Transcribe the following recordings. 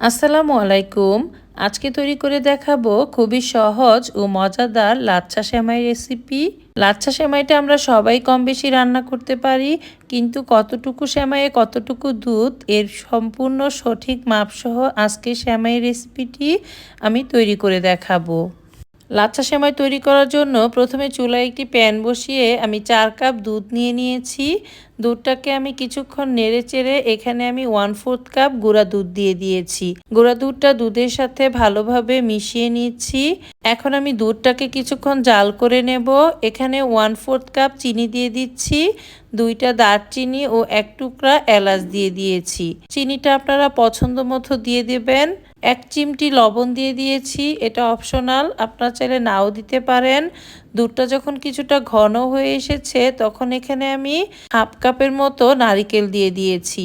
আসসালামু আলাইকুম। আজকে তৈরি করে দেখাবো খুবই সহজ ও মজাদার লাচ্ছা সেমাই রেসিপি। লাচ্ছা সেমাইটা আমরা সবাই কম বেশি রান্না করতে পারি, কিন্তু কতটুকু সেমাইয়ে কতটুকু দুধ, এর সম্পূর্ণ সঠিক মাপসহ আজকে সেমাই রেসিপিটি আমি তৈরি করে দেখাবো। লাচ্ছা সেমাই তৈরি করার জন্য প্রথমে চুলায় একটি প্যান বসিয়ে আমি চার কাপ দুধ নিয়ে নিয়েছি। দুধটাকে আমি কিছুক্ষণ নেড়ে চেড়ে এখানে আমি ওয়ান ফোর্থ কাপ গুঁড়া দুধ দিয়ে দিয়েছি। গুঁড়া দুধটা দুধের সাথে ভালোভাবে মিশিয়ে নিচ্ছি। এখন আমি দুধটাকে কিছুক্ষণ জাল করে নেব। এখানে ওয়ান ফোর্থ কাপ চিনি দিয়ে দিচ্ছি। দুইটা দারচিনি ও এক টুকরা এলাচ দিয়ে দিয়েছি। চিনিটা আপনারা পছন্দ মতো দিয়ে দেবেন। এক চিমটি লবণ দিয়ে দিয়েছি, এটা অপশনাল, আপনারা চাইলে নাও দিতে পারেন। দুধটা যখন কিছুটা ঘন হয়ে এসেছে, তখন এখানে আমি হাফ কাপের মতো নারিকেল দিয়ে দিয়েছি।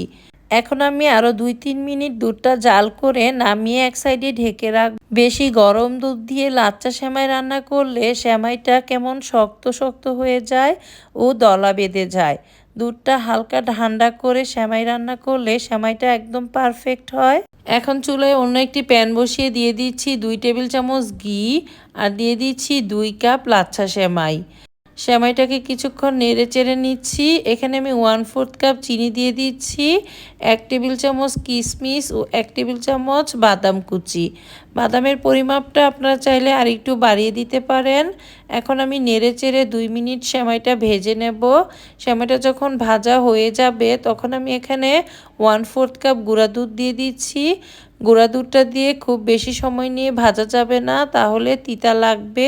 এখন আমি আরও দুই তিন মিনিট দুধটা জাল করে নামিয়ে এক সাইডে ঢেকে রাখ বেশি গরম দুধ দিয়ে লাচ্চা সেমাই রান্না করলে সেমাইটা কেমন শক্ত শক্ত হয়ে যায় ও দলা বেঁধে যায়। দুধটা হালকা ঠান্ডা করে শ্যামাই রান্না করলে শ্যামাইটা একদম পারফেক্ট হয়। এখন চুলায় অন্য একটি প্যান বসিয়ে দিয়ে দিচ্ছি দুই টেবিল চামচ ঘি আর দিয়ে দিচ্ছি দুই কাপ লাচ্ছা সেমাই। সেমাইটাকে কিছুক্ষণ নেড়ে চেড়ে নিচ্ছি। এখানে আমি ওয়ান ফোর্থ কাপ চিনি দিয়ে দিচ্ছি, এক টেবিল চামচ কিশমিশ ও এক টেবিল চামচ বাদাম কুচি। বাদামের পরিমাপটা আপনারা চাইলে আর একটু বাড়িয়ে দিতে পারেন। এখন আমি নেড়ে চেড়ে দুই মিনিট সেমাইটা ভেজে নেব। সেমাইটা যখন ভাজা হয়ে যাবে, তখন আমি এখানে ওয়ান ফোর্থ কাপ গুঁড়া দুধ দিয়ে দিচ্ছি। গুঁড়া দুধটা দিয়ে খুব বেশি সময় নিয়ে ভাজা যাবে না, তাহলে তিতা লাগবে।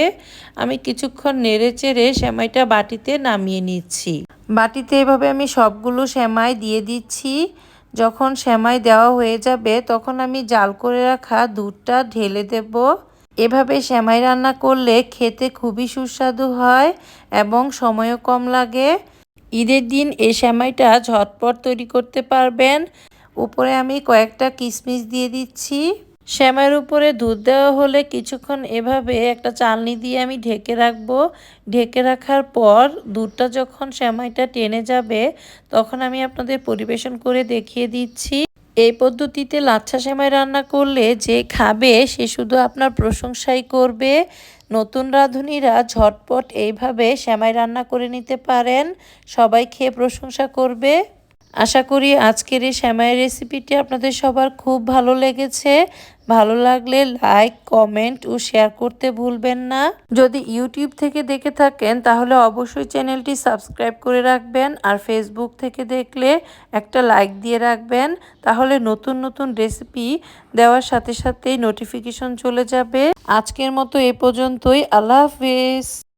আমি কিছুক্ষণ নেড়ে চেড়ে সেমাইটা বাটিতে নামিয়ে নিচ্ছি। বাটিতে এভাবে আমি সবগুলো সেমাই দিয়ে দিচ্ছি। যখন সেমাই দেওয়া হয়ে যাবে, তখন আমি জাল করে রাখা দুধটা ঢেলে দেব। এভাবে সেমাই রান্না করলে খেতে খুবই সুস্বাদু হয় এবং সময়ও কম লাগে। ঈদের দিন এই সেমাইটা ঝটপট তৈরি করতে পারবেন। উপরে আমি কয়েকটা কিশমিশ দিয়ে দিচ্ছি। শ্যামের উপরে দুধ দেওয়া হলে কিছুক্ষণ এভাবে একটা চালনি দিয়ে আমি ঢেকে রাখব। ঢেকে রাখার পর দুধটা যখন শ্যামাইটা টেনে যাবে, তখন আমি আপনাদের পরিবেশন করে দেখিয়ে দিচ্ছি। এই পদ্ধতিতে লাচ্ছা সেমাই রান্না করলে যে খাবে, সে শুধু আপনার প্রশংসাই করবে। নতুন রাঁধুনিরা ঝটপট এইভাবে সেমাই রান্না করে নিতে পারেন। সবাই খেয়ে প্রশংসা করবে। আশা করি আজকের এই শ্যামাইয়ের রেসিপিটি আপনাদের সবার খুব ভালো লেগেছে। ভালো লাগলে লাইক, কমেন্ট ও শেয়ার করতে ভুলবেন না। যদি ইউটিউব থেকে দেখে থাকেন, তাহলে অবশ্যই চ্যানেলটি সাবস্ক্রাইব করে রাখবেন আর ফেসবুক থেকে দেখলে একটা লাইক দিয়ে রাখবেন। তাহলে নতুন নতুন রেসিপি দেওয়ার সাথে সাথেই নোটিফিকেশন চলে যাবে। আজকের মতো এ পর্যন্তই। আল্লাহ হাফিজ।